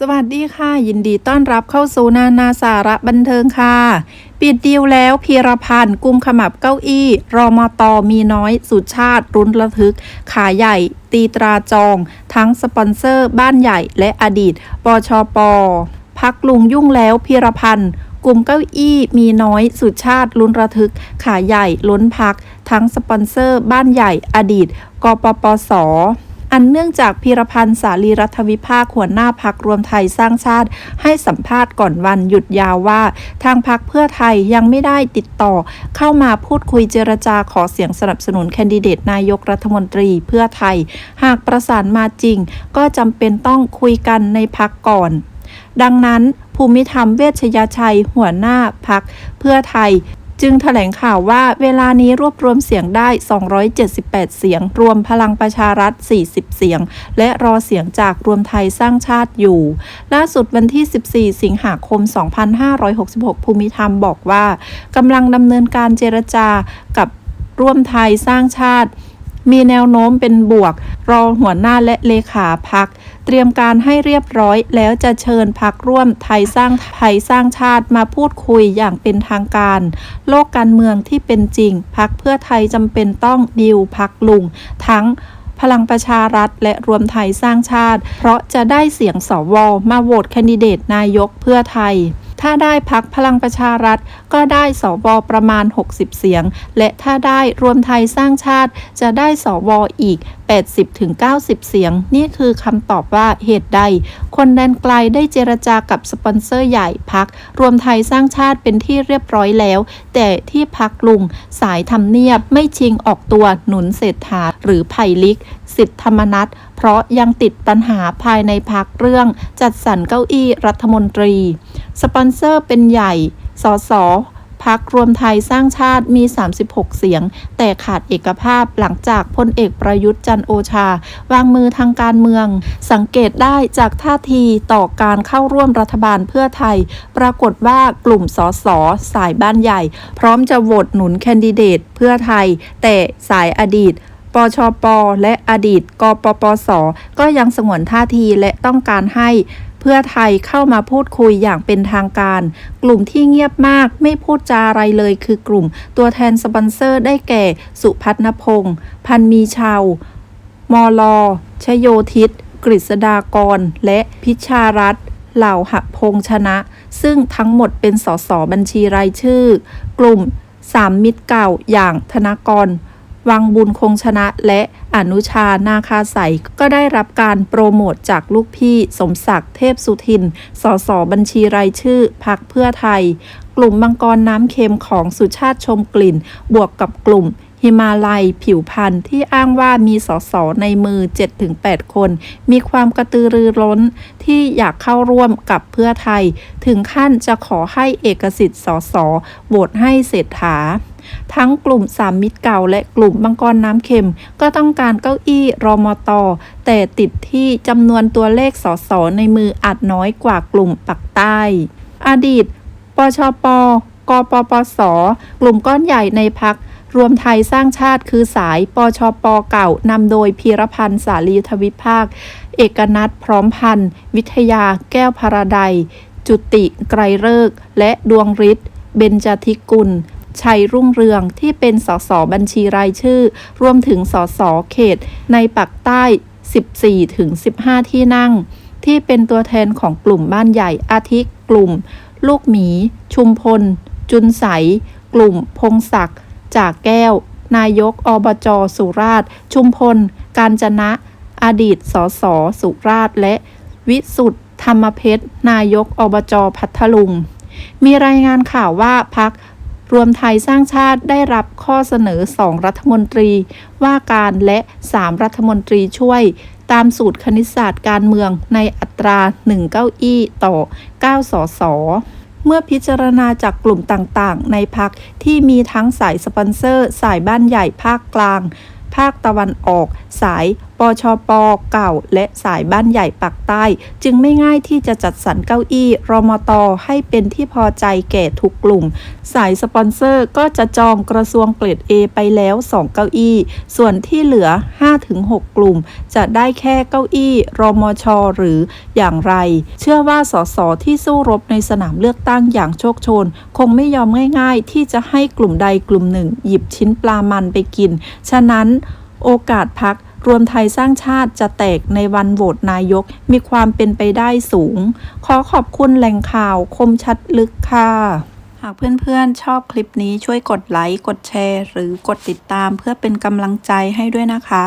สวัสดีค่ะ ยินดีต้อนรับเข้าสู่นานาสาระบันเทิงค่ะ ปิดดีลแล้วพีรพันธ์กุมขมับเก้าอี้ รอมตอมีน้อย สุดชาติรุนระทึก ขาใหญ่ ตีตราจอง ทั้งสปอนเซอร์ บ้านใหญ่และอดีตปชปพักลุงยุ่งแล้วพีรพันธ์กลุ่มเก้าอี้มีน้อยสุดชาติลุ้นระทึก ขาใหญ่ล้นพัก ทั้งสปอนเซอร์ บ้านใหญ่อดีต กปปส อันเนื่องจากพีรพันธ์สาลีรัฐวิภาคหัวหน้าพักรวมไทยสร้างชาติ ให้สัมภาษณ์ก่อนวันหยุดยาวว่า ทางพักเพื่อไทยยังไม่ได้ติดต่อ เข้ามาพูดคุยเจรจาขอเสียงสนับสนุนแคนดิเดตนายกรัฐมนตรีเพื่อไทย หากประสานมาจริง ก็จำเป็นต้องคุยกันในพักก่อน ดังนั้น ภูมิธรรมเวชยชัยหัวหน้าพักเพื่อไทย จึงแถลงข่าวว่าเวลานี้รวบรวมเสียงได้ 278 เสียง รวมพลังประชารัฐ 40 เสียง และรอเสียงจากรวมไทยสร้างชาติอยู่ ล่าสุดวันที่ 14 สิงหาคม 2566 ภูมิธรรมบอกว่ากำลังดำเนินการเจรจากับร่วมไทยสร้างชาติ มีแนวโน้มเป็นบวก รองหัวหน้าและเลขาพัก เตรียมการให้เรียบร้อย แล้วจะเชิญพักร่วมไทยสร้างไทยสร้างชาติมาพูดคุยอย่างเป็นทางการ โลกการเมืองที่เป็นจริง พักเพื่อไทยจำเป็นต้องดิวพักลุง ทั้งพลังประชารัฐและรวมไทยสร้างชาติ เพราะจะได้เสียงสวมาโหวตแคนดิเดตนายกเพื่อไทย ถ้าได้พักพลังประชารัฐ ก็ได้สวประมาณ 60 เสียง และถ้าได้รวมไทยสร้างชาติจะได้สวอีก80-90 เสียง นี่คือคำตอบว่าเหตุใด คนแดนไกลได้เจรจากับสปอนเซอร์ใหญ่พัก รวมไทยสร้างชาติเป็นที่เรียบร้อยแล้ว แต่ที่พักลุง สายทำเนียบไม่ชิงออกตัวหนุนเศรษฐาหรือไผ่ลิก สิทธธรรมนัตเพราะยังติดปัญหาภายในพักเรื่อง จัดสรรเก้าอี้รัฐมนตรี สปอนเซอร์เป็นใหญ่สส พักรวมไทยสร้างชาติมี 36 เสียง แต่ขาดเอกภาพหลังจากพลเอกประยุทธ์จันโอชา วางมือทางการเมือง สังเกตได้จากท่าทีต่อการเข้าร่วมรัฐบาลเพื่อไทย ปรากฏว่ากลุ่มสสสายบ้านใหญ่ พร้อมจะโหวตหนุนแคนดิเดตเพื่อไทย แต่สายอดีตปชป และอดีต กปปส ก็ยังสงวนท่าทีและต้องการให้ เพื่อไทยเข้ามาพูดคุยอย่างเป็นทางการ กลุ่มที่เงียบมากไม่พูดจาอะไรเลยคือกลุ่ม ตัวแทนสปอนเซอร์ได้แก่ สุพัฒนพงศ์พันมีชาวมลชโยทิศกฤษดากร และพิชารัตน์เหล่าหะพงชนะ ซึ่งทั้งหมดเป็นสสบัญชีรายชื่อ กลุ่มสามมิตรเก่าอย่างธนากร วังบุญคงชนะและอนุชานาคาใสก็ได้รับการโปรโมทจากลูกพี่สมศักดิ์เทพสุทิน สสบัญชีรายชื่อพักเพื่อไทย กลุ่มมังกรน้ำเค็มของสุชาติชมกลิ่น บวกกับกลุ่มฮิมาลัยผิวพันธุ์ที่อ้างว่ามีสสในมือ 7-8 คน มีความกระตือรือร้นที่อยากเข้าร่วมกับเพื่อไทย ถึงขั้นจะขอให้เอกสิทธิ์สสโหวตให้เศรษฐา ทั้งกลุ่มสามมิตรเก่าและกลุ่มมังกรน้ำเค็ม ก็ต้องการเก้าอี้รอมตอแต่ติดที่จำนวนตัวเลขสสในมืออาจน้อยกว่ากลุ่มปักใต้ อดีต ปชป กปปส กลุ่มก้อนใหญ่ในพักรวมไทยสร้างชาติคือสายปชปเก่านำโดยพีรพันธ์สาลีทวิภาค เอกนัทพร้อมพันธ์วิทยาแก้วพาราไดยจุติไกรเลิก และดวงฤทธิ์เบญจทิกุล ชัยรุ่งเรืองที่เป็นสสบัญชีรายชื่อ รวมถึงสสเขต ในปักใต้ 14 ถึง 15 ที่นั่ง ที่เป็นตัวแทนของกลุ่มบ้านใหญ่อาทิกลุ่ม ลูกหมี ชุมพล จุนใส กลุ่ม พงศักดิ์จากแก้ว นายกอบจสุราษฎร์ชุมพล การจนะ อดีตสสสุราษฎร์และวิสุทธธรรมเพชรนายกอบจพัทลุงมีรายงานข่าวว่าพัก รวมไทยสร้างชาติได้รับข้อเสนอ 2 รัฐมนตรี ว่าการและ 3 รัฐมนตรีช่วย ตามสูตรคณิตศาสตร์การเมืองในอัตรา 1 เก้าอี้ต่อ 9 สสเมื่อพิจารณาจากกลุ่มต่างๆ ในพักที่มีทั้งสายสปอนเซอร์ สายบ้านใหญ่ภาคกลาง ภาคตะวันออก สาย ชปเก่า และสายบ้านใหญ่ปักใต้ จึงไม่ง่ายที่จะจัดสรรเก้าอี้รมตให้เป็นที่พอใจแก่ทุกกลุ่ม สายสปอนเซอร์ก็จะจองกระทรวงเกรด A ไปแล้ว 2 เก้าอี้ ส่วนที่เหลือ 5-6 กลุ่ม จะได้แค่เก้าอี้รมช หรืออย่างไร เชื่อว่าสสที่สู้รบในสนามเลือกตั้งอย่างโชคชน คงไม่ยอมง่ายๆ ที่จะให้กลุ่มใดกลุ่มหนึ่ง หยิบชิ้นปลามันไปกิน ฉะนั้นโอกาสพัก รวมไทยสร้างชาติจะแตกในวันโหวตนายกมีความเป็นไปได้สูง ขอขอบคุณแหล่งข่าวคมชัดลึกค่ะ หากเพื่อนๆ ชอบคลิปนี้ช่วยกดไลค์ กดแชร์ หรือกดติดตามเพื่อเป็นกำลังใจให้ด้วยนะคะ